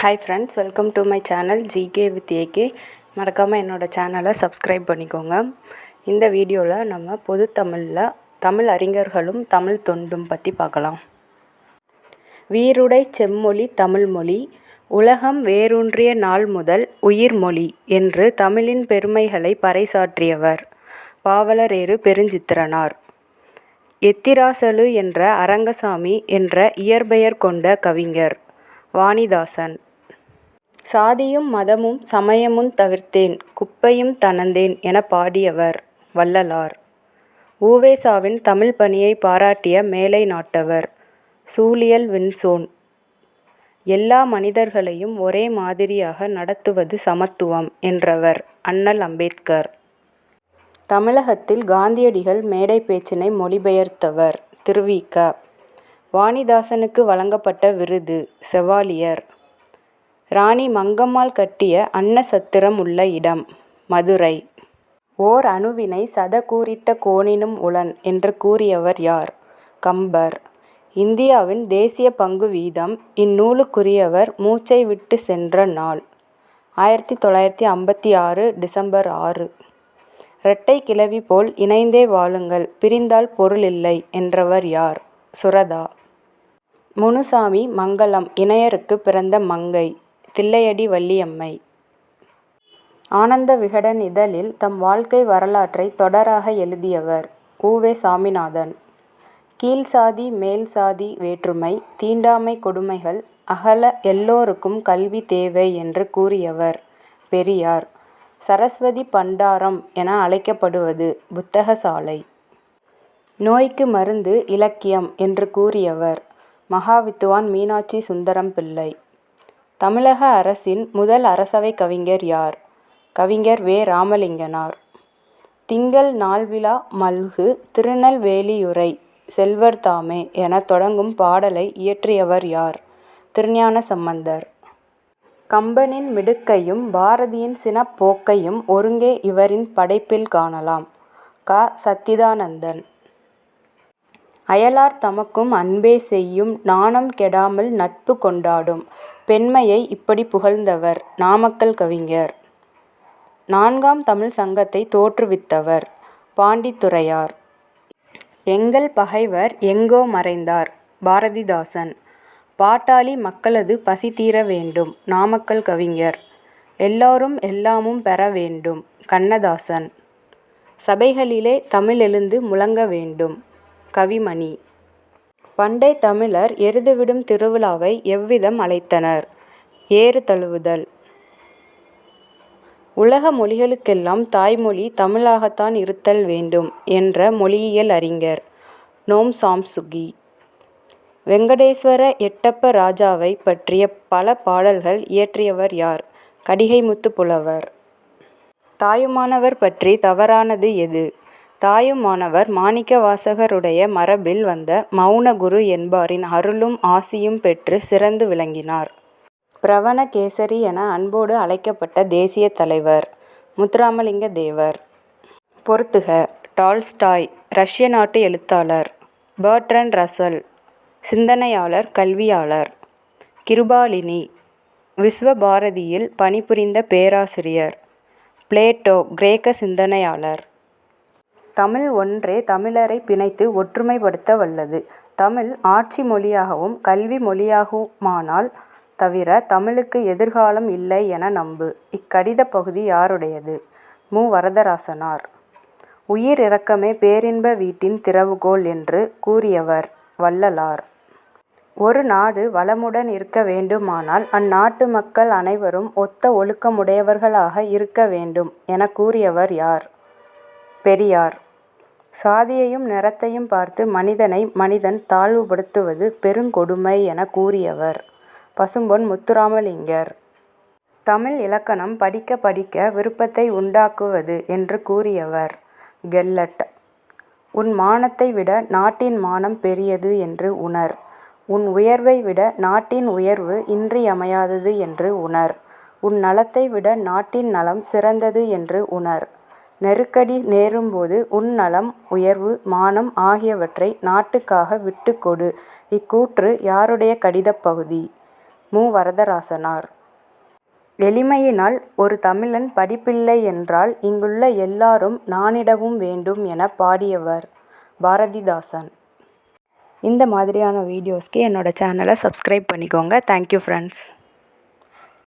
Hi friends welcome to my channel GK with AK மறக்காமல் என்னோடய சேனலை சப்ஸ்கிரைப் பண்ணிக்கோங்க. இந்த வீடியோவில் நம்ம பொது தமிழில் தமிழ் அறிஞர்களும் தமிழ் தொண்டும் பற்றி பார்க்கலாம். வீருடை செம்மொழி தமிழ்மொழி உலகம் வேரூன்றிய நாள் முதல் உயிர்மொழி என்று தமிழின் பெருமைகளை பறைசாற்றியவர் பாவலரேறு பெருஞ்சித்திரனார். எத்திராசலு என்ற அரங்கசாமி என்ற இயற்பெயர் கொண்ட கவிஞர் வாணிதாசன். சாதியும் மதமும் சமயமும் தவிர்த்தேன் குப்பையும் தணந்தேன் என பாடியவர் வள்ளலார். உவேசாவின் தமிழ் பணியை பாராட்டிய மேலை நாட்டவர் சூழியல் வின்சோன். எல்லா மனிதர்களையும் ஒரே மாதிரியாக நடத்துவது சமத்துவம் என்றவர் அண்ணல் அம்பேத்கர். தமிழகத்தில் காந்தியடிகள் மேடை பேச்சினை மொழிபெயர்த்தவர் திருவிக வாணிதாசனுக்கு வழங்கப்பட்ட விருது செவாலியர். ராணி மங்கம்மாள் கட்டிய அன்னசத்திரம் உள்ள இடம் மதுரை. ஓர் அணுவினை சத கூறிட்ட கோணினும் உளன் என்று கூறியவர் யார்? கம்பர். இந்தியாவின் தேசிய பங்கு வீதம் இந்நூலுக்குரியவர் மூச்சை விட்டு சென்ற நாள் ஆயிரத்தி தொள்ளாயிரத்தி ஐம்பத்தி ஆறு டிசம்பர் ஆறு. இரட்டை கிளவி போல் இணைந்தே வாழுங்கள் பிரிந்தால் பொருள் இல்லை என்றவர் யார்? சுரதா. முனுசாமி மங்கலம் இணையருக்கு பிறந்த மங்கை தில்லையடி வள்ளியம்மை. ஆனந்த விகடன் இதழில் தம் வாழ்க்கை வரலாற்றை தொடராக எழுதியவர் உவே சாமிநாதன். கீழ் சாதி மேல் சாதி வேற்றுமை தீண்டாமை கொடுமைகள் அகல எல்லோருக்கும் கல்வி தேவை என்று கூறியவர் பெரியார். சரஸ்வதி பண்டாரம் என அழைக்கப்படுவது புத்தகசாலை. நோய்க்கு மருந்து இலக்கியம் என்று கூறியவர் மகாவித்துவான் மீனாட்சி சுந்தரம் பிள்ளை தமிழக அரசின் முதல் அரசவை கவிஞர் யார்? கவிஞர் வே. ராமலிங்கனார். திங்கள் நாள்விழா மல்கு திருநெல்வேலியுரை செல்வர் தாமே என தொடங்கும் பாடலை இயற்றியவர் யார்? திருஞான சம்பந்தர். கம்பனின் மிடுக்கையும் பாரதியின் சினப்போக்கையும் ஒருங்கே இவரின் படைப்பில் காணலாம். க. சத்திதானந்தன் அயலார் தமக்கும் அன்பே செய்யும் நாணம் கெடாமல் நட்பு கொண்டாடும். பெண்மையை இப்படி புகழ்ந்தவர் நாமக்கல் கவிஞர். நான்காம் தமிழ் சங்கத்தை தோற்றுவித்தவர் பாண்டித்துரையார் எங்கள் பகைவர் எங்கோ மறைந்தார் பாரதிதாசன். பாட்டாளி மக்களது பசி தீர வேண்டும் நாமக்கல் கவிஞர். எல்லாரும் எல்லாமும் பெற வேண்டும் கண்ணதாசன். சபைகளிலே தமிழ் எழுந்து முழங்க வேண்டும். கவிமணி. பண்டை தமிழர் எருதுவிடும் திருவிழாவை எவ்விதம் அழைத்தனர்? ஏறு தழுவுதல். உலக மொழிகளுக்கெல்லாம் தாய்மொழி தமிழாகத்தான் இருத்தல் வேண்டும் என்ற மொழியியல் அறிஞர் நோம் சாம்சுகி. வெங்கடேஸ்வர எட்டப்ப ராஜாவை பற்றிய பல பாடல்கள் இயற்றியவர் யார்? கடிகைமுத்து புலவர். தாயுமானவர் பற்றி தவறானது எது? தாயுமானவர் மாணிக்கவாசகருடைய மரபில் வந்த மௌனகுரு என்பாரின் அருளும் ஆசியும் பெற்று சிறந்து விளங்கினார். பிரவணகேசரி என அன்போடு அழைக்கப்பட்ட தேசிய தலைவர் முத்துராமலிங்க தேவர். பொறுத்துக டால்ஸ்டாய் ரஷ்ய நாட்டு எழுத்தாளர். பர்ட்ரண்ட் ரசல் சிந்தனையாளர் கல்வியாளர். கிருபாலினி விஸ்வபாரதியில் பணிபுரிந்த பேராசிரியர். பிளேட்டோ கிரேக்க சிந்தனையாளர். தமிழ் ஒன்றே தமிழரை பிணைத்து ஒற்றுமைப்படுத்த வல்லது. தமிழ் ஆட்சி மொழியாகவும் கல்வி மொழியாகுமானால் தவிர தமிழுக்கு எதிர்காலம் இல்லை என நம்பு. இக்கடிதப் பகுதி யாருடையது? மு. வரதராசனார். உயிர் இரக்கமே பேரின்ப வீட்டின் திறவுகோல் என்று கூறியவர் வள்ளலார். ஒரு நாடு வளமுடன் இருக்க வேண்டுமானால் அந்நாட்டு மக்கள் அனைவரும் ஒத்த ஒழுக்கமுடையவர்களாக இருக்க வேண்டும் எனக் கூறியவர் யார்? பெரியார். சாதியையும் நிறத்தையும் பார்த்து மனிதனை மனிதன் தாழ்வுபடுத்துவது பெருங்கொடுமை என கூறியவர் பசும்பொன் முத்துராமலிங்கர். தமிழ் இலக்கணம் படிக்க படிக்க விருப்பத்தை உண்டாக்குவது என்று கூறியவர் கெல்லட். உன் மானத்தை விட நாட்டின் மானம் பெரியது என்று உணர். உன் உயர்வை விட நாட்டின் உயர்வு இன்றியமையாதது என்று உணர். உன் நலத்தை விட நாட்டின் நலம் சிறந்தது என்று உணர். நெருக்கடி நேரும்போது உன் நலம் உயர்வு மானம் ஆகியவற்றை நாட்டுக்காக விட்டுக்கொடு இக்கூற்று யாருடைய கடிதப் பகுதி? மு. வரதராசனார். எளிமையினால் ஒரு தமிழன் படிப்பில்லை என்றால் இங்குள்ள எல்லாரும் நானிடவும் வேண்டும் என பாடியவர் பாரதிதாசன். இந்த மாதிரியான வீடியோஸ்க்கு என்னோட சேனலை சப்ஸ்கிரைப் பண்ணிக்கோங்க. Thank you friends